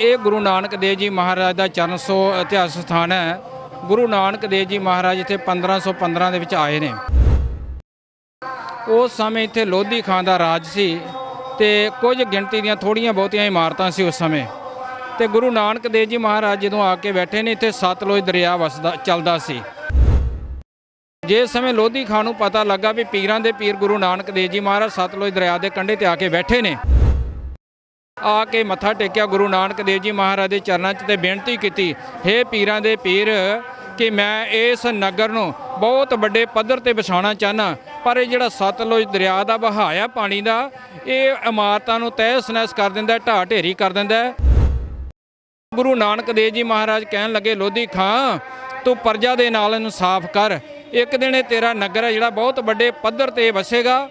ਇਹ ਗੁਰੂ ਨਾਨਕ ਦੇਵ ਜੀ ਮਹਾਰਾਜ ਦਾ ਚਰਨ ਸੋ ਇਤਿਹਾਸ ਸਥਾਨ ਹੈ। ਗੁਰੂ ਨਾਨਕ ਦੇਵ ਜੀ ਮਹਾਰਾਜ ਇੱਥੇ 1515 ਦੇ ਵਿੱਚ ਆਏ ਨੇ। ਉਸ ਸਮੇਂ ਇੱਥੇ ਲੋਧੀ ਖਾਂ ਦਾ ਰਾਜ ਸੀ ਤੇ ਕੁਝ ਗਿਣਤੀ ਦੀਆਂ ਥੋੜੀਆਂ ਬਹੁਤੀਆਂ ਇਮਾਰਤਾਂ ਸੀ ਉਸ ਸਮੇਂ। ਤੇ ਗੁਰੂ ਨਾਨਕ ਦੇਵ ਜੀ ਮਹਾਰਾਜ ਜਦੋਂ ਆ ਕੇ ਬੈਠੇ ਨੇ, ਇੱਥੇ ਸਤਲੁਜ ਦਰਿਆ ਵਸਦਾ, ਚੱਲਦਾ ਸੀ। ਜੇ ਸਮੇਂ ਲੋਧੀ ਖਾਂ ਨੂੰ ਪਤਾ ਲੱਗਾ ਵੀ ਪੀਰਾਂ ਦੇ ਪੀਰ ਗੁਰੂ ਨਾਨਕ ਦੇਵ ਜੀ ਮਹਾਰਾਜ ਸਤਲੁਜ ਦਰਿਆ ਦੇ ਕੰਢੇ ਤੇ ਆ ਕੇ ਬੈਠੇ ਨੇ ਆ ਕੇ ਮੱਥਾ ਟੇਕਿਆ ਗੁਰੂ ਨਾਨਕ ਦੇਵ ਜੀ ਮਹਾਰਾਜ ਦੇ ਚਰਨਾਂ 'ਚ ਤੇ ਬੇਨਤੀ ਕੀਤੀ, ਹੇ ਪੀਰਾਂ ਦੇ ਪੀਰ, ਕਿ ਮੈਂ ਇਸ ਨਗਰ ਨੂੰ ਬਹੁਤ ਵੱਡੇ ਪੱਧਰ ਤੇ ਵਸਾਉਣਾ ਚਾਹਨਾ ਪਰ ਇਹ ਜਿਹੜਾ ਸਤਲੁਜ ਦਰਿਆ ਦਾ ਵਹਾਇਆ ਪਾਣੀ ਦਾ, ਇਹ ਇਮਾਰਤਾਂ ਨੂੰ ਤਹਿਸ ਨਹਿਸ ਕਰ ਦਿੰਦਾ, ਢਾਹ ਢੇਰੀ ਕਰ ਦਿੰਦਾ। ਗੁਰੂ ਨਾਨਕ ਦੇਵ ਜੀ ਮਹਾਰਾਜ ਕਹਿਣ ਲੱਗੇ, ਲੋਧੀ ਖਾਂ, ਤੂੰ ਪਰਜਾ ਦੇ ਨਾਲ ਇਹਨੂੰ ਸਾਫ਼ ਕਰ। ਇੱਕ ਦਿਨ ਇਹ ਤੇਰਾ ਨਗਰ ਹੈ ਜਿਹੜਾ ਬਹੁਤ ਵੱਡੇ ਪੱਧਰ ਤੇ ਵਸੇਗਾ।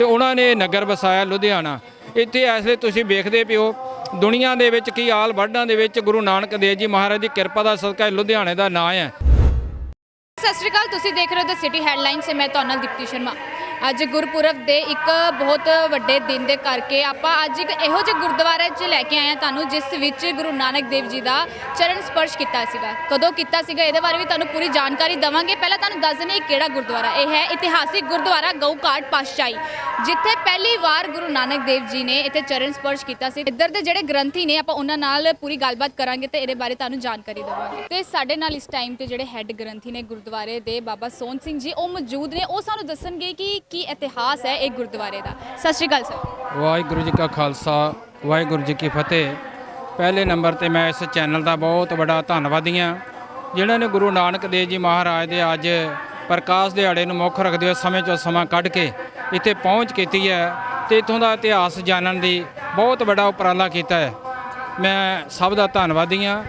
ਤੇ ਉਹਨਾਂ ਨੇ ਨਗਰ ਵਸਾਇਆ ਲੁਧਿਆਣਾ। ਇੱਥੇ ਇਸ ਲਈ ਤੁਸੀਂ ਵੇਖਦੇ ਪਿਓ, ਦੁਨੀਆ ਦੇ ਵਿੱਚ ਕੀ ਆਲ ਵਰਡਾਂ ਦੇ ਵਿੱਚ ਗੁਰੂ ਨਾਨਕ ਦੇਵ ਜੀ ਮਹਾਰਾਜ ਦੀ ਕਿਰਪਾ ਦਾ ਸਦਕਾ ਲੁਧਿਆਣੇ ਦਾ ਨਾਂ ਹੈ। ਸਤਿ ਸ਼੍ਰੀ ਅਕਾਲ, ਤੁਸੀਂ ਦੇਖ ਰਹੇ ਹੋ ਦ ਸਿਟੀ ਹੈਡਲਾਈਨ ਸੇ ਮੈਂ ਤੁਹਾਡੇ ਦੀਪਤੀ ਸ਼ਰਮਾ। ਅੱਜ ਗੁਰਪੁਰਬ ਦੇ ਇੱਕ ਬਹੁਤ ਵੱਡੇ ਦਿਨ ਦੇ ਕਰਕੇ ਆਪਾਂ ਅੱਜ ਇੱਕ ਇਹੋ ਜਿਹੇ ਗੁਰਦੁਆਰੇ 'ਚ ਲੈ ਕੇ ਆਏ ਹਾਂ ਤੁਹਾਨੂੰ, ਜਿਸ ਵਿੱਚ ਗੁਰੂ ਨਾਨਕ ਦੇਵ ਜੀ ਦਾ ਚਰਨ ਸਪਰਸ਼ ਕੀਤਾ ਸੀਗਾ। ਕਦੋਂ ਕੀਤਾ ਸੀਗਾ? ਇਹਦੇ ਬਾਰੇ ਵੀ ਤੁਹਾਨੂੰ ਪੂਰੀ ਜਾਣਕਾਰੀ ਦਵਾਂਗੇ। ਪਹਿਲਾਂ ਤੁਹਾਨੂੰ ਦੱਸ ਦਿੰਦੇ ਇਹ ਕਿਹੜਾ ਗੁਰਦੁਆਰਾ। ਇਹ ਹੈ ਇਤਿਹਾਸਿਕ ਗੁਰਦੁਆਰਾ ਗਊ ਘਾਟ ਪਾਤਸ਼ਾਹੀ, ਜਿੱਥੇ ਪਹਿਲੀ ਵਾਰ ਗੁਰੂ ਨਾਨਕ ਦੇਵ ਜੀ ਨੇ ਇੱਥੇ ਚਰਨ ਸਪਰਸ਼ ਕੀਤਾ ਸੀ। ਇੱਧਰ ਦੇ ਜਿਹੜੇ ਗ੍ਰੰਥੀ ਨੇ, ਆਪਾਂ ਉਹਨਾਂ ਨਾਲ ਪੂਰੀ ਗੱਲਬਾਤ ਕਰਾਂਗੇ ਤੇ ਇਹਦੇ ਬਾਰੇ ਤੁਹਾਨੂੰ ਜਾਣਕਾਰੀ ਦੇਵਾਂਗੇ। ਤੇ ਸਾਡੇ ਨਾਲ ਇਸ ਟਾਈਮ ਤੇ ਜਿਹੜੇ ਹੈੱਡ ਗ੍ਰੰਥੀ ਨੇ ਗੁਰਦੁਆਰੇ ਦੇ ਬਾਬਾ ਸੋਹਣ ਸਿੰਘ ਜੀ, ਉਹ ਮੌਜੂਦ ਨੇ। ਉਹ ਸਾਨੂੰ ਦੱਸਣਗੇ ਕਿ ਕੀ ਇਤਿਹਾਸ ਹੈ ਇਹ ਗੁਰਦੁਆਰੇ ਦਾ? ਸਤਿ ਸ਼੍ਰੀ ਅਕਾਲ, ਸਰ। ਵਾਹਿਗੁਰੂ ਜੀ ਕਾ ਖਾਲਸਾ, ਵਾਹਿਗੁਰੂ ਜੀ ਕੀ ਫਤਿਹ। ਪਹਿਲੇ ਨੰਬਰ ਤੇ ਮੈਂ ਇਸ ਚੈਨਲ ਦਾ ਬਹੁਤ ਵੱਡਾ ਧੰਨਵਾਦੀ ਹਾਂ, ਜਿਨ੍ਹਾਂ ਨੇ ਗੁਰੂ ਨਾਨਕ ਦੇਵ ਜੀ ਮਹਾਰਾਜ ਦੇ ਅੱਜ ਪ੍ਰਕਾਸ਼ ਦਿਹਾੜੇ ਨੂੰ ਮੁੱਖ ਰੱਖਦੇ ਹੋਏ ਸਮੇਂ ਚੋਂ ਸਮਾਂ ਕੱਢ ਕੇ ਇੱਥੇ ਪਹੁੰਚ ਕੀਤੀ ਹੈ ਤੇ ਇਥੋਂ ਦਾ ਇਤਿਹਾਸ ਜਾਣਨ ਦੀ ਬਹੁਤ ਵੱਡਾ ਉਪਰਾਲਾ ਕੀਤਾ ਹੈ। ਮੈਂ ਸਭ ਦਾ ਧੰਨਵਾਦੀ ਹਾਂ।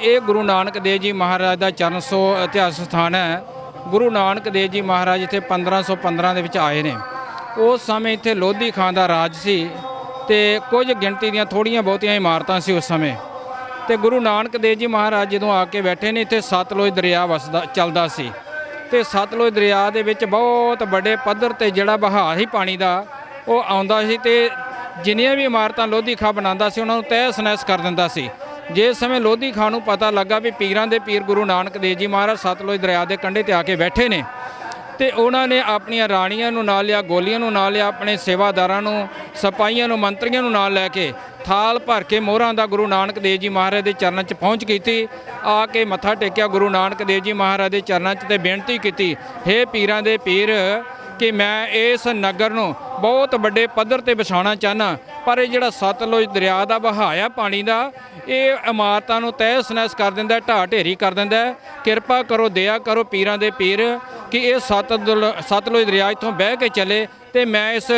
ਇਹ ਗੁਰੂ ਨਾਨਕ ਦੇਵ ਜੀ ਮਹਾਰਾਜ ਦਾ ਚਰਨ ਸੋ ਇਤਿਹਾਸ ਸਥਾਨ ਹੈ। ਗੁਰੂ ਨਾਨਕ ਦੇਵ ਜੀ ਮਹਾਰਾਜ ਇੱਥੇ 1515 ਦੇ ਵਿੱਚ ਆਏ ਨੇ। ਉਸ ਸਮੇਂ ਇੱਥੇ ਲੋਧੀ ਖਾਂ ਦਾ ਰਾਜ ਸੀ ਤੇ ਕੁਝ ਗਿਣਤੀ ਦੀਆਂ ਥੋੜੀਆਂ ਬਹੁਤੀਆਂ ਇਮਾਰਤਾਂ ਸੀ ਉਸ ਸਮੇਂ। ਤੇ ਗੁਰੂ ਨਾਨਕ ਦੇਵ ਜੀ ਮਹਾਰਾਜ ਜਦੋਂ ਆ ਕੇ ਬੈਠੇ ਨੇ, ਇੱਥੇ ਸਤਲੁਜ ਦਰਿਆ ਵਸਦਾ, ਚੱਲਦਾ ਸੀ। ਤੇ ਸਤਲੁਜ ਦਰਿਆ ਦੇ ਵਿੱਚ ਬਹੁਤ ਵੱਡੇ ਪੱਧਰ ਤੇ ਜਿਹੜਾ ਬਹਾਅ ਸੀ ਪਾਣੀ ਦਾ, ਉਹ ਆਉਂਦਾ ਸੀ ਤੇ ਜਿੰਨੀਆਂ ਵੀ ਇਮਾਰਤਾਂ ਲੋਧੀ ਖਾਂ ਬਣਾਉਂਦਾ ਸੀ, ਉਹਨਾਂ ਨੂੰ ਤਹਿਸ ਨਹਿਸ ਕਰ ਦਿੰਦਾ ਸੀ। ਜੇ ਸਮੇਂ ਲੋਧੀ ਖਾਂ ਨੂੰ ਪਤਾ ਲੱਗਾ ਵੀ ਪੀਰਾਂ ਦੇ ਪੀਰ ਗੁਰੂ ਨਾਨਕ ਦੇਵ ਜੀ ਮਹਾਰਾਜ ਸਤਲੁਜ ਦਰਿਆ ਦੇ ਕੰਢੇ ਤੇ ਆ ਕੇ ਬੈਠੇ ਨੇ ਤੇ ਉਹਨਾਂ ਨੇ ਆਪਣੀਆਂ ਰਾਣੀਆਂ ਨੂੰ ਨਾਲ ਲਿਆ, ਗੋਲੀਆਂ ਨੂੰ ਨਾਲ ਲਿਆ, ਆਪਣੇ ਸੇਵਾਦਾਰਾਂ ਨੂੰ, ਸਿਪਾਹੀਆਂ ਨੂੰ, ਮੰਤਰੀਆਂ ਨੂੰ ਨਾਲ ਲੈ ਕੇ ਥਾਲ ਭਰ ਕੇ ਮੋਹਰਾਂ ਦਾ ਗੁਰੂ ਨਾਨਕ ਦੇਵ ਜੀ ਮਹਾਰਾਜ ਦੇ ਚਰਨਾਂ 'ਚ ਪਹੁੰਚ ਕੀਤੀ, ਆ ਕੇ ਮੱਥਾ ਟੇਕਿਆ, ਗੁਰੂ ਨਾਨਕ ਦੇਵ ਜੀ ਮਹਾਰਾਜ ਦੇ ਚਰਨਾਂ 'ਚ ਤੇ ਬੇਨਤੀ ਕੀਤੀ, ਹੇ ਪੀਰਾਂ ਦੇ ਪੀਰ ਕਿ ਮੈਂ ਇਸ ਨਗਰ ਨੂੰ ਬਹੁਤ ਵੱਡੇ ਪੱਧਰ ਤੇ ਵਸਾਉਣਾ ਚਾਹਨਾ ਪਰ ਇਹ ਜਿਹੜਾ ਸਤਲੁਜ ਦਰਿਆ ਦਾ ਵਹਾਇਆ ਪਾਣੀ ਦਾ, ਇਹ ਇਮਾਰਤਾਂ ਨੂੰ ਤਹਿਸ ਨਹਿਸ ਕਰ ਦਿੰਦਾ ਢਾਹ ਢੇਰੀ ਕਰ ਦਿੰਦਾ। ਕਿਰਪਾ ਕਰੋ, ਦਇਆ ਕਰੋ ਪੀਰਾਂ ਦੇ ਪੀਰ ਕਿ ਇਹ ਸਤਲੁਜ ਸਤਲੁਜ ਦਰਿਆ ਇੱਥੋਂ ਬਹਿ ਕੇ ਚੱਲੇ ਤੇ ਮੈਂ ਇਸ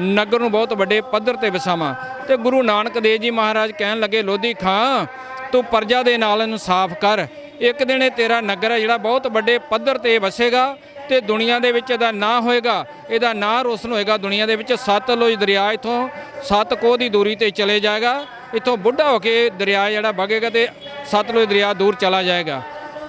ਨਗਰ ਨੂੰ ਬਹੁਤ ਵੱਡੇ ਪੱਧਰ ਤੇ ਵਸਾਵਾਂ ਤੇ ਗੁਰੂ ਨਾਨਕ ਦੇਵ ਜੀ ਮਹਾਰਾਜ ਕਹਿਣ ਲੱਗੇ, ਲੋਧੀ ਖਾਂ, ਤੂੰ ਪਰਜਾ ਦੇ ਨਾਲ ਇਨਸਾਫ਼ ਕਰ। ਇੱਕ ਦਿਨ ਇਹ ਤੇਰਾ ਨਗਰ ਹੈ ਜਿਹੜਾ ਬਹੁਤ ਵੱਡੇ ਪੱਧਰ ਤੇ ਵਸੇਗਾ। ਤੇ ਦੁਨੀਆ ਦੇ ਵਿੱਚ ਇਹਦਾ ਨਾਂ ਹੋਏਗਾ, ਇਹਦਾ ਨਾਂ ਰੋਸ਼ਨ ਹੋਏਗਾ, ਦੁਨੀਆ ਦੇ ਵਿੱਚ ਸਤਲੁਜ ਦਰਿਆ ਇਥੋਂ ਸੱਤ ਕੋਹ ਦੀ ਦੂਰੀ ਤੇ ਚਲੇ ਜਾਏਗਾ, ਇਥੋਂ ਬੁੱਢਾ ਹੋ ਕੇ ਦਰਿਆ ਜਿਹੜਾ ਵਗੇਗਾ ਤੇ ਸਤਲੁਜ ਦਰਿਆ ਦੂਰ ਚਲਾ ਜਾਏਗਾ।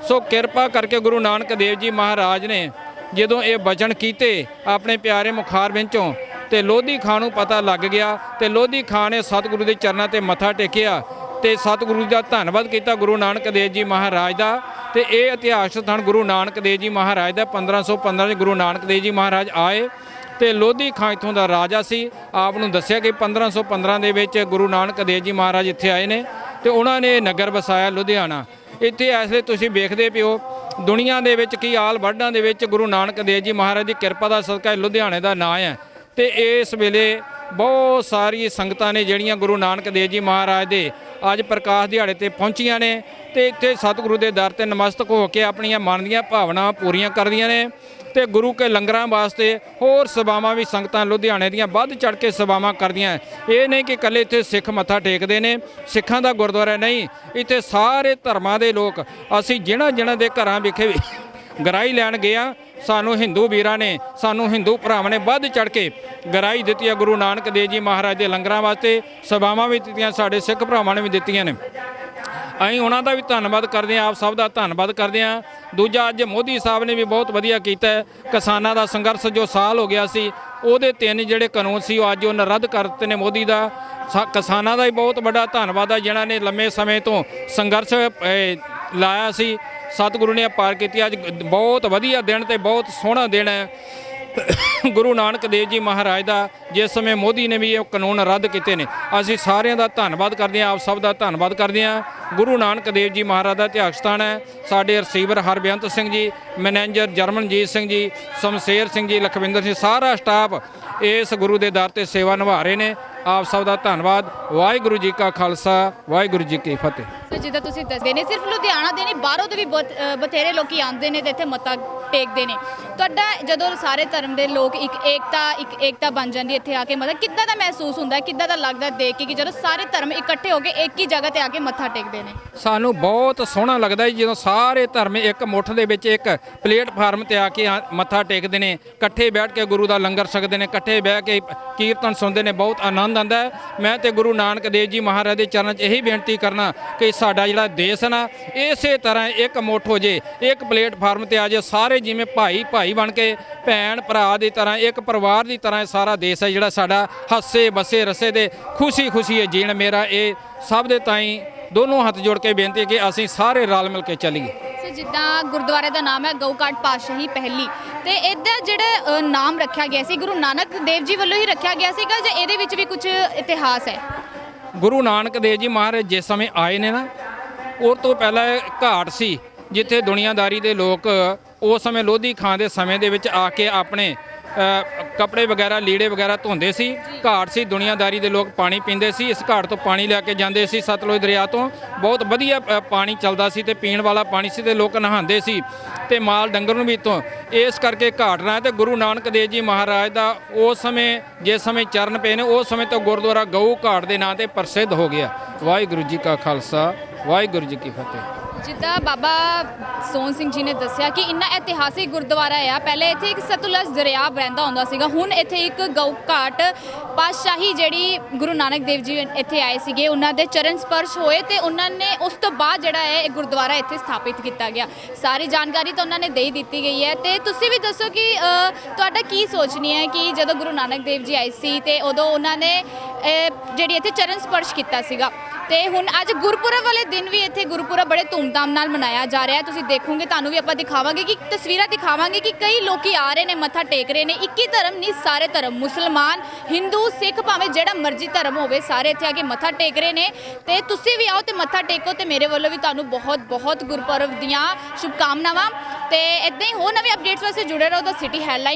ਸੋ ਕਿਰਪਾ ਕਰਕੇ ਗੁਰੂ ਨਾਨਕ ਦੇਵ ਜੀ ਮਹਾਰਾਜ ਨੇ ਜਦੋਂ ਇਹ ਬਚਨ ਕੀਤੇ ਆਪਣੇ ਪਿਆਰੇ ਮੁਖਾਰ ਵਿੱਚੋਂ, ਤੇ ਲੋਧੀ ਖਾਂ ਨੂੰ ਪਤਾ ਲੱਗ ਗਿਆ, ਤੇ ਲੋਧੀ ਖਾਂ ਨੇ ਸਤਿਗੁਰੂ ਦੇ ਚਰਨਾਂ ਤੇ ਮੱਥਾ ਟੇਕਿਆ ਤੇ ਸਤਿਗੁਰੂ ਜੀ ਦਾ ਧੰਨਵਾਦ ਕੀਤਾ ਗੁਰੂ ਨਾਨਕ ਦੇਵ ਜੀ ਮਹਾਰਾਜ ਦਾ ਤੇ ਇਹ ਇਤਿਹਾਸ ਸਥਾਨ ਗੁਰੂ ਨਾਨਕ ਦੇਵ ਜੀ ਮਹਾਰਾਜ ਦਾ 1515 ਚ ਗੁਰੂ ਨਾਨਕ ਦੇਵ ਜੀ ਮਹਾਰਾਜ ਆਏ ਤੇ ਲੋਧੀ ਖਾਂ ਇਥੋਂ ਦਾ ਰਾਜਾ ਸੀ। ਆਪ ਨੂੰ ਦੱਸਿਆ ਕਿ 1515 ਦੇ ਵਿੱਚ ਗੁਰੂ ਨਾਨਕ ਦੇਵ ਜੀ ਮਹਾਰਾਜ ਇੱਥੇ ਆਏ ਨੇ ਤੇ ਉਹਨਾਂ ਨੇ ਇਹ ਨਗਰ ਵਸਾਇਆ ਲੁਧਿਆਣਾ। ਇੱਥੇ ਇਸ ਲਈ ਤੁਸੀਂ ਵੇਖਦੇ ਪਿਓ, ਦੁਨੀਆ ਦੇ ਵਿੱਚ ਕੀ ਆਲ ਵਰਡਾਂ ਦੇ ਵਿੱਚ ਗੁਰੂ ਨਾਨਕ ਦੇਵ ਜੀ ਮਹਾਰਾਜ ਦੀ ਕਿਰਪਾ ਦਾ ਸਦਕਾ ਲੁਧਿਆਣੇ ਦਾ ਨਾਂ ਹੈ ਤੇ ਇਸ ਵੇਲੇ ਬਹੁਤ ਸਾਰੀ ਸੰਗਤਾਂ ਨੇ ਜਿਹੜੀਆਂ ਗੁਰੂ ਨਾਨਕ ਦੇਵ ਜੀ ਮਹਾਰਾਜ ਦੇ ਅੱਜ ਪ੍ਰਕਾਸ਼ ਦਿਹਾੜੇ ਤੇ ਪਹੁੰਚੀਆਂ ਨੇ ਤੇ ਇੱਥੇ ਸਤਿਗੁਰੂ ਦੇ ਦਰ ਤੇ ਨਮਸਤਕ ਹੋ ਕੇ ਆਪਣੀਆਂ ਮਨ ਦੀਆਂ ਭਾਵਨਾਵਾਂ ਪੂਰੀਆਂ ਕਰਦੀਆਂ ਨੇ ਤੇ ਗੁਰੂ ਕੇ ਲੰਗਰਾਂ ਵਾਸਤੇ ਹੋਰ ਸੇਵਾਵਾਂ ਵੀ ਸੰਗਤਾਂ ਲੁਧਿਆਣੇ ਦੀਆਂ ਵੱਧ ਚੜ ਕੇ ਸੇਵਾਵਾਂ ਕਰਦੀਆਂ। ਇਹ ਨਹੀਂ ਕਿ ਇਕੱਲੇ ਇੱਥੇ ਸਿੱਖ ਮੱਥਾ ਟੇਕਦੇ ਨੇ, ਸਿੱਖਾਂ ਦਾ ਗੁਰਦੁਆਰਾ ਨਹੀਂ, ਇੱਥੇ ਸਾਰੇ ਧਰਮਾਂ ਦੇ ਲੋਕ ਅਸੀਂ ਜਿਨ੍ਹਾਂ ਜਿਨ੍ਹਾਂ ਦੇ ਘਰਾਂ ਵਿਖੇ ਗਰਾਈ ਲੈਣ ਗਏ ਗਿਆ ਸਾਨੂੰ ਹਿੰਦੂ ਵੀਰਾਂ ਨੇ, ਸਾਨੂੰ ਹਿੰਦੂ ਭਰਾਵਾਂ ਨੇ ਵੱਧ ਚੜ ਕੇ ਗਰਾਈ ਦਿੱਤੀ ਹੈ ਗੁਰੂ ਨਾਨਕ ਦੇਵ ਜੀ ਮਹਾਰਾਜ ਦੇ ਲੰਗਰਾਂ ਵਾਸਤੇ, ਸਭਾਵਾਂ ਵੀ ਦਿੱਤੀਆਂ, ਸਾਡੇ ਸਿੱਖ ਭਰਾਵਾਂ ਨੇ ਵੀ ਦਿੱਤੀਆਂ ਨੇ। ਅਸੀਂ ਉਹਨਾਂ ਦਾ ਵੀ ਧੰਨਵਾਦ ਕਰਦੇ ਹਾਂ, ਆਪ ਸਭ ਦਾ ਧੰਨਵਾਦ ਕਰਦੇ ਹਾਂ। ਦੂਜਾ ਅੱਜ ਮੋਦੀ ਸਾਹਿਬ ਨੇ ਵੀ ਬਹੁਤ ਵਧੀਆ ਕੀਤਾ ਕਿਸਾਨਾਂ ਦਾ ਸੰਘਰਸ਼ ਜੋ ਸਾਲ ਹੋ ਗਿਆ ਸੀ, ਉਹਦੇ ਤਿੰਨ ਜਿਹੜੇ ਕਾਨੂੰਨ ਸੀ, ਉਹ ਅੱਜ ਉਹਨਾਂ ਰੱਦ ਕਰ ਦਿੱਤੇ ਨੇ ਮੋਦੀ ਦਾ। ਸਾ- ਕਿਸਾਨਾਂ ਦਾ ਵੀ ਬਹੁਤ ਵੱਡਾ ਧੰਨਵਾਦ ਹੈ, ਜਿਨ੍ਹਾਂ ਨੇ ਲੰਮੇ ਸਮੇਂ ਤੋਂ ਸੰਘਰਸ਼ ਲਾਇਆ ਸੀ। ਸਤਿਗੁਰੂ ਨੇ ਪਾਰ ਕੀਤੀ। ਅੱਜ ਬਹੁਤ ਵਧੀਆ ਦਿਨ ਤੇ ਬਹੁਤ ਸੋਹਣਾ ਦਿਨ ਹੈ। ਗੁਰੂ ਨਾਨਕ ਦੇਵ ਜੀ ਮਹਾਰਾਜ ਦਾ ਜਿਸ ਸਮੇਂ ਮੋਦੀ ਨੇ ਵੀ ਇਹ ਕਾਨੂੰਨ ਰੱਦ ਕੀਤੇ ਨੇ, ਅਸੀਂ ਸਾਰਿਆਂ ਦਾ ਧੰਨਵਾਦ ਕਰਦੇ ਹਾਂ, ਆਪ ਸਭ ਦਾ ਧੰਨਵਾਦ ਕਰਦੇ ਹਾਂ। ਗੁਰੂ ਨਾਨਕ ਦੇਵ ਜੀ ਮਹਾਰਾਜ ਦਾ ਇਤਿਹਾਸ ਸਥਾਨ ਹੈ। ਸਾਡੇ ਰਿਸੀਵਰ ਹਰਬੇਅੰਤ ਸਿੰਘ ਜੀ, ਮੈਨੇਜਰ ਜਰਮਨਜੀਤ ਸਿੰਘ ਜੀ, ਸ਼ਮਸ਼ੇਰ ਸਿੰਘ ਜੀ, ਲਖਵਿੰਦਰ ਸਿੰਘ ਸਾਰਾ ਸਟਾਫ ਇਸ ਗੁਰੂ ਦੇ ਦਰ ਤੇ ਸੇਵਾ ਨਿਭਾ ਰਹੇ ਨੇ। ਆਪ ਸਭ ਦਾ ਧੰਨਵਾਦ। ਵਾਹਿਗੁਰੂ ਜੀ ਕਾ ਖਾਲਸਾ, ਵਾਹਿਗੁਰੂ ਜੀ ਕੀ ਫਤਿਹ। ਜਿੱਦਾਂ ਤੁਸੀਂ ਦੱਸਦੇ ਨੇ, ਸਿਰਫ ਲੁਧਿਆਣਾ ਦੇ ਨਹੀਂ, ਬਾਹਰੋਂ ਦੇ ਵੀ ਬਥੇਰੇ ਲੋਕੀ ਆਉਂਦੇ ਨੇ ਤੇ ਇੱਥੇ ਮਤਾ ਟੇਕਦੇ ਨੇ। ਤੁਹਾਡਾ ਜਦੋਂ ਸਾਰੇ ਧਰਮ ਦੇ ਲੋਕ ਇੱਕ ਏਕਤਾ ਇੱਕ ਏਕਤਾ ਬਣ ਜਾਂਦੀ ਇੱਥੇ ਆ ਕੇ, ਮਤਲਬ ਕਿੱਦਾਂ ਦਾ ਮਹਿਸੂਸ ਹੁੰਦਾ ਕਿੱਦਾਂ ਦਾ ਲੱਗਦਾ ਦੇਖ ਕੇ ਕਿ ਜਦੋਂ ਸਾਰੇ ਧਰਮ ਇਕੱਠੇ ਹੋ ਕੇ ਇੱਕ ਹੀ ਜਗ੍ਹਾ ਤੇ ਆ ਕੇ ਮੱਥਾ ਟੇਕਦੇ ਨੇ? ਸਾਨੂੰ ਬਹੁਤ ਸੋਹਣਾ ਲੱਗਦਾ ਜੀ, ਜਦੋਂ ਸਾਰੇ ਧਰਮ ਇੱਕ ਮੁੱਠ ਦੇ ਵਿੱਚ ਇੱਕ ਪਲੇਟਫਾਰਮ ਤੇ ਆ ਕੇ ਆ- ਮੱਥਾ ਟੇਕਦੇ ਨੇ। ਇਕੱਠੇ ਬੈਠ ਕੇ ਗੁਰੂ ਦਾ ਲੰਗਰ ਛਕਦੇ ਨੇ, ਇਕੱਠੇ ਬਹਿ ਕੇ ਕੀਰਤਨ ਸੁਣਦੇ ਨੇ, ਬਹੁਤ ਆਨੰਦ ਆਉਂਦਾ ਮੈਂ ਤੇ ਗੁਰੂ ਨਾਨਕ ਦੇਵ ਜੀ ਮਹਾਰਾਜ ਦੇ ਚਰਨਾਂ 'ਚ ਇਹੀ ਬੇਨਤੀ ਕਰਨਾ ਕਿ ਸਾਡਾ ਜਿਹੜਾ ਦੇਸ਼ ਨਾ, ਇਸੇ ਤਰ੍ਹਾਂ ਇੱਕ ਮੁੱਠ ਹੋ ਜੇ, ਇੱਕ ਪਲੇਟਫਾਰਮ ਤੇ ਆ ਜੇ, ਸਾਰੇ ਜਿਵੇਂ ਭਾਈ ਭਾਈ ਬਣ ਕੇ ਭੈਣ ਭਰਾ ਦੀ ਤਰ੍ਹਾਂ ਇੱਕ ਪਰਿਵਾਰ ਦੀ ਤਰ੍ਹਾਂ ਇਹ ਸਾਰਾ ਦੇਸ਼ ਹੈ ਜਿਹੜਾ ਸਾਡਾ ਹੱਸੇ ਬਸੇ ਰਸੇ ਦੇ ਖੁਸ਼ੀ ਖੁਸ਼ੀ ਹੈ ਜੀਣ ਮੇਰਾ। ਇਹ ਸਭ ਦੇ ਤਾਈਂ ਦੋਨੋਂ ਹੱਥ ਜੋੜ ਕੇ ਬੇਨਤੀ ਹੈ ਕਿ ਅਸੀਂ ਸਾਰੇ ਰਲ ਮਿਲ ਕੇ ਚੱਲੀਏ। ਸੋ ਜਿੱਦਾਂ ਗੁਰਦੁਆਰੇ ਦਾ ਨਾਮ ਹੈ ਗਊਕਾਟ ਪਾਤਸ਼ਾਹੀ ਪਹਿਲੀ ਤੇ ਇਹਦਾ ਜਿਹੜਾ ਨਾਮ ਰੱਖਿਆ ਗਿਆ ਸੀ ਗੁਰੂ ਨਾਨਕ ਦੇਵ ਜੀ ਵੱਲੋਂ ਹੀ ਰੱਖਿਆ ਗਿਆ ਸੀਗਾ ਜਾਂ ਇਹਦੇ ਵਿੱਚ ਵੀ ਕੁਝ ਇਤਿਹਾਸ ਹੈ? ਗੁਰੂ ਨਾਨਕ ਦੇਵ ਜੀ ਮਹਾਰਾਜ ਜਿਸ ਸਮੇਂ ਆਏ ਨੇ ਨਾ ਉਹ ਤੋਂ ਪਹਿਲਾਂ ਘਾਟ ਸੀ ਜਿੱਥੇ ਦੁਨੀਆਦਾਰੀ ਦੇ ਲੋਕ ਉਸ ਸਮੇਂ ਲੋਧੀ ਖਾਂ ਦੇ ਸਮੇਂ ਦੇ ਵਿੱਚ ਆ ਕੇ ਆਪਣੇ ਕੱਪੜੇ ਵਗੈਰਾ, ਲੀੜੇ ਵਗੈਰਾ ਧੋਂਦੇ ਸੀ। ਘਾਟ ਸੀ, ਦੁਨੀਆਦਾਰੀ ਦੇ ਲੋਕ ਪਾਣੀ ਪੀਂਦੇ ਸੀ। ਇਸ ਘਾਟ ਤੋਂ ਪਾਣੀ ਲੈ ਕੇ ਜਾਂਦੇ ਸੀ ਸਤਲੁਜ ਦਰਿਆ ਤੋਂ। ਬਹੁਤ ਵਧੀਆ ਪਾਣੀ ਚੱਲਦਾ ਸੀ ਤੇ ਪੀਣ ਵਾਲਾ ਪਾਣੀ ਸੀ ਤੇ ਲੋਕ ਨਹਾਉਂਦੇ ਸੀ ਤੇ ਮਾਲ ਡੰਗਰ ਨੂੰ ਵੀ ਤੋਂ ਇਸ ਕਰਕੇ ਘਾਟ ਰਹਾ ਤੇ ਗੁਰੂ ਨਾਨਕ ਦੇਵ ਜੀ ਮਹਾਰਾਜ ਦਾ ਉਸ ਸਮੇਂ, ਜਿਸ ਸਮੇਂ ਚਰਨ ਪਏ ਨੇ ਉਸ ਸਮੇਂ ਤੋਂ ਗੁਰਦੁਆਰਾ ਗਊ ਘਾਟ ਦੇ ਨਾਂ ਤੇ ਪ੍ਰਸਿੱਧ ਹੋ ਗਿਆ। ਵਾਹਿਗੁਰੂ ਜੀ ਕਾ ਖਾਲਸਾ, ਵਾਹਿਗੁਰੂ ਜੀ ਕੀ ਫਤਿਹ। ਜਿੱਦਾਂ ਬਾਬਾ ਸੋਹਣ ਸਿੰਘ ਜੀ ਨੇ ਦੱਸਿਆ ਕਿ ਇੰਨਾ ਇਤਿਹਾਸਿਕ ਗੁਰਦੁਆਰਾ ਆ। ਪਹਿਲੇ ਇੱਥੇ ਇੱਕ ਸਤਲੁਜ ਦਰਿਆ ਵਹਿੰਦਾ ਹੁੰਦਾ ਸੀਗਾ। ਹੁਣ ਇੱਥੇ ਇੱਕ ਗਊ ਘਾਟ ਪਾਤਸ਼ਾਹੀ ਜਿਹੜੀ ਗੁਰੂ ਨਾਨਕ ਦੇਵ ਜੀ ਇੱਥੇ ਆਏ ਸੀਗੇ। ਉਹਨਾਂ ਦੇ ਚਰਨ ਸਪਰਸ਼ ਹੋਏ ਤੇ ਉਹਨਾਂ ਨੇ ਉਸ ਤੋਂ ਬਾਅਦ ਜਿਹੜਾ ਹੈ, ਇਹ ਗੁਰਦੁਆਰਾ ਇੱਥੇ ਸਥਾਪਿਤ ਕੀਤਾ ਗਿਆ। ਸਾਰੀ ਜਾਣਕਾਰੀ ਤਾਂ ਉਹਨਾਂ ਨੇ ਦੇ ਹੀ ਦਿੱਤੀ ਗਈ ਹੈ। ਤੇ ਤੁਸੀਂ ਵੀ ਦੱਸੋ ਕਿ ਤੁਹਾਡਾ ਕੀ ਸੋਚਣੀ ਹੈ ਕਿ ਜਦੋਂ ਗੁਰੂ ਨਾਨਕ ਦੇਵ ਜੀ ਆਏ ਸੀ ਤੇ ਉਦੋਂ ਉਹਨਾਂ ਨੇ ਜਿਹੜੀ ਇੱਥੇ ਚਰਨ ਸਪਰਸ਼ ਕੀਤਾ ਸੀਗਾ ਤੇ ਹੁਣ ਅੱਜ ਗੁਰਪੁਰਬ ਵਾਲੇ ਦਿਨ ਵੀ ਇੱਥੇ ਗੁਰਪੁਰਬ ਬੜੇ ਧੂਮਧਾਮ ਨਾਲ ਮਨਾਇਆ ਜਾ ਰਿਹਾ ਹੈ। ਤੁਸੀਂ ਦੇਖੋਗੇ, ਤੁਹਾਨੂੰ ਵੀ ਆਪਾਂ ਦਿਖਾਵਾਂਗੇ ਕਿ ਤਸਵੀਰਾਂ ਦਿਖਾਵਾਂਗੇ ਕਿ ਕਈ ਲੋਕੀ ਆ ਰਹੇ ਨੇ, ਮੱਥਾ ਟੇਕ ਰਹੇ ਨੇ। ਇੱਕ ਹੀ ਧਰਮ ਨਹੀਂ, ਸਾਰੇ ਧਰਮ ਮੁਸਲਮਾਨ, ਹਿੰਦੂ, ਸਿੱਖ ਭਾਵੇਂ ਜਿਹੜਾ ਮਰਜ਼ੀ ਧਰਮ ਹੋਵੇ, ਸਾਰੇ ਇੱਥੇ ਆ ਕੇ ਮੱਥਾ ਟੇਕ ਰਹੇ ਨੇ। ਤੇ ਤੁਸੀਂ ਵੀ ਆਓ ਤੇ ਮੱਥਾ ਟੇਕੋ ਤੇ ਮੇਰੇ ਵੱਲੋਂ ਵੀ ਤੁਹਾਨੂੰ ਬਹੁਤ ਬਹੁਤ ਗੁਰਪੁਰਬ ਦੀਆਂ ਸ਼ੁਭਕਾਮਨਾਵਾਂ। ਤੇ ਇਦਾਂ ਹੀ ਹੋਰ ਨਵੇਂ ਅਪਡੇਟਸ ਵਾਸਤੇ ਜੁੜੇ ਰਹੋ ਦਾ ਸਿਟੀ ਹੈਡਲਾਈਨ